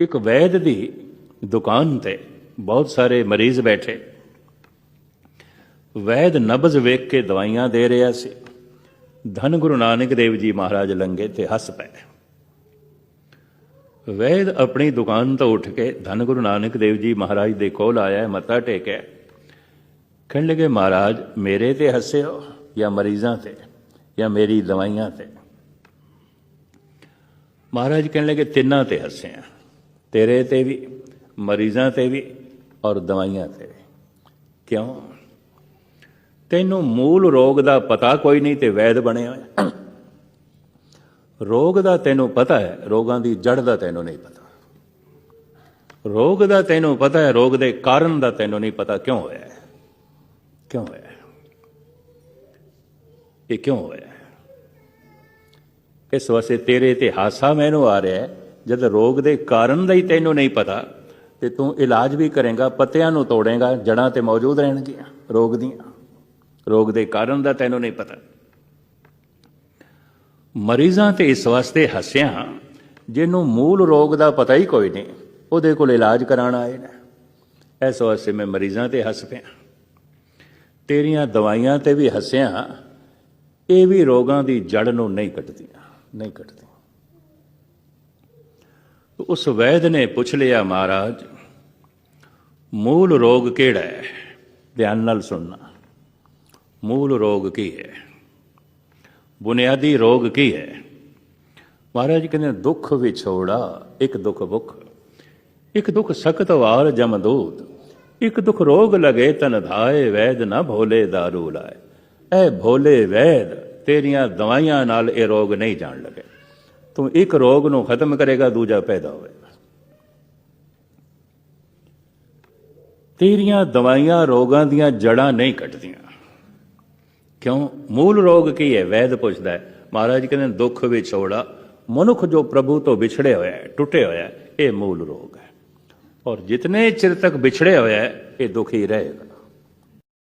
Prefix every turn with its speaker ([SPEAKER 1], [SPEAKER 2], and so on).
[SPEAKER 1] ਇੱਕ ਵੈਦ ਦੀ ਦੁਕਾਨ ਤੇ ਬਹੁਤ ਸਾਰੇ ਮਰੀਜ਼ ਬੈਠੇ। ਵੈਦ ਨਬਜ਼ ਵੇਖ ਕੇ ਦਵਾਈਆਂ ਦੇ ਰਿਹਾ ਸੀ। ਧੰਨ ਗੁਰੂ ਨਾਨਕ ਦੇਵ ਜੀ ਮਹਾਰਾਜ ਲੰਗੇ ਤੇ ਹੱਸ ਪਏ। ਵੈਦ ਆਪਣੀ ਦੁਕਾਨ ਤੋਂ ਉੱਠ ਕੇ ਧੰਨ ਗੁਰੂ ਨਾਨਕ ਦੇਵ ਜੀ ਮਹਾਰਾਜ ਦੇ ਕੋਲ ਆਇਆ, ਮੱਥਾ ਟੇਕਿਆ। ਕਹਿਣ ਲੱਗੇ, ਮਹਾਰਾਜ, ਮੇਰੇ ਤੇ ਹੱਸੇ ਹੋ ਜਾਂ ਮਰੀਜ਼ਾਂ ਤੇ ਜਾਂ ਮੇਰੀ ਦਵਾਈਆਂ ਤੇ? ਮਹਾਰਾਜ ਕਹਿਣ ਲੱਗੇ, ਤਿੰਨਾਂ ਤੇ ਹੱਸੇ ਆ। ਤੇਰੇ ਤੇ ਵੀ, ਮਰੀਜ਼ਾਂ ਤੇ ਵੀ ਔਰ ਦਵਾਈਆਂ ਤੇ ਵੀ। ਕਿਉਂ? ਤੈਨੂੰ ਮੂਲ ਰੋਗ ਦਾ ਪਤਾ ਕੋਈ ਨਹੀਂ ਤੇ ਵੈਦ ਬਣੇ ਹੋਇਆ। ਰੋਗ ਦਾ ਤੈਨੂੰ ਪਤਾ ਹੈ, ਰੋਗਾਂ ਦੀ ਜੜ ਦਾ ਤੈਨੂੰ ਨਹੀਂ ਪਤਾ। ਰੋਗ ਦਾ ਤੈਨੂੰ ਪਤਾ ਹੈ, ਰੋਗ ਦੇ ਕਾਰਨ ਦਾ ਤੈਨੂੰ ਨਹੀਂ ਪਤਾ। ਕਿਉਂ ਹੋਇਆ ਕਿਉਂ ਹੋਇਆ ਇਹ ਕਿਉਂ ਹੋਇਆ ਇਸ ਵਾਸਤੇ ਤੇਰੇ ਤੇ ਹਾਸਾ ਮੈਨੂੰ ਆ ਰਿਹਾ ਹੈ? ਜਦ ਰੋਗ ਦੇ ਕਾਰਨ ਦਾ ਹੀ ਤੈਨੂੰ ਨਹੀਂ ਪਤਾ, ਤੇ ਤੂੰ ਇਲਾਜ ਵੀ ਕਰੇਗਾ, ਪੱਤਿਆਂ ਨੂੰ ਤੋੜੇਗਾ ਜੜਾਂ ਤੇ ਮੌਜੂਦ ਰਹਿਣਗੀਆਂ, ਰੋਗ ਦੀਆਂ। ਰੋਗ ਦੇ ਕਾਰਨ ਦਾ ਤੈਨੂੰ ਨਹੀਂ ਪਤਾ। ਮਰੀਜ਼ਾਂ ਤੇ ਇਸ ਵਾਸਤੇ ਹੱਸਿਆ ਜਿਹਨੂੰ ਮੂਲ ਰੋਗ ਦਾ ਪਤਾ ਹੀ ਕੋਈ ਨਹੀਂ, ਉਹਦੇ ਕੋਲ ਇਲਾਜ ਕਰਾਉਣ ਆਏ ਨੇ। ਇਸ ਵਾਸਤੇ ਮੈਂ ਮਰੀਜ਼ਾਂ ਤੇ ਹੱਸ ਪਿਆ। ਤੇਰੀਆਂ ਦਵਾਈਆਂ ਤੇ ਵੀ ਹੱਸਿਆ ਇਹ ਵੀ ਰੋਗਾਂ ਦੀ ਜੜ ਨੂੰ ਨਹੀਂ ਕੱਟਦੀਆਂ ਨਹੀਂ ਕੱਟਦੀਆਂ। ਉਸ ਵੈਦ ਨੇ ਪੁੱਛ ਲਿਆ, ਮਹਾਰਾਜ, ਮੂਲ ਰੋਗ ਕਿਹੜਾ ਹੈ? ਧਿਆਨ ਨਾਲ ਸੁਣਨਾ। ਮੂਲ ਰੋਗ ਕੀ ਹੈ? ਬੁਨਿਆਦੀ ਰੋਗ ਕੀ ਹੈ? ਮਹਾਰਾਜ ਕਹਿੰਦੇ, ਦੁੱਖ ਵਿਛੋੜਾ, ਇੱਕ ਦੁੱਖ ਭੁੱਖ। ਇੱਕ ਦੁੱਖ ਸਖਤ ਵਾਰ ਜਮਦੂਤ। ਇੱਕ ਦੁੱਖ ਰੋਗ ਲਗੇ ਤਨ ਧਾਏ, ਵੈਦ ਨਾ ਭੋਲੇ दारू ਲਾਏ। ਐ ਭੋਲੇ ਵੈਦ ਤੇਰੀਆਂ ਦਵਾਈਆਂ ਨਾਲ ਇਹ ਰੋਗ ਨਹੀਂ ਜਾਣ ਲਗੇ। ਤੂੰ ਇੱਕ ਰੋਗ ਨੂੰ ਖਤਮ ਕਰੇਗਾ, ਦੂਜਾ ਪੈਦਾ ਹੋਵੇਗਾ। ਤੇਰੀਆਂ ਦਵਾਈਆਂ ਰੋਗਾਂ ਦੀਆਂ ਜੜਾਂ ਨਹੀਂ ਕੱਟਦੀਆਂ। ਕਿਉਂ? ਮੂਲ ਰੋਗ ਕੀ ਹੈ? ਵੈਦ ਪੁੱਛਦਾ ਹੈ। ਮਹਾਰਾਜ ਕਹਿੰਦੇ ਦੁੱਖ ਵਿਛੋੜਾ, ਮਨੁੱਖ ਜੋ ਪ੍ਰਭੂ ਤੋਂ ਵਿਛੜਿਆ ਹੋਇਆ ਹੈ ਟੁੱਟੇ ਹੋਇਆ ਹੈ, ਇਹ ਮੂਲ ਰੋਗ ਹੈ। ਔਰ ਜਿਤਨੇ ਚਿਰ ਤੱਕ ਵਿਛੜਿਆ ਹੋਇਆ ਹੈ, ਇਹ ਦੁਖੀ ਰਹੇਗਾ।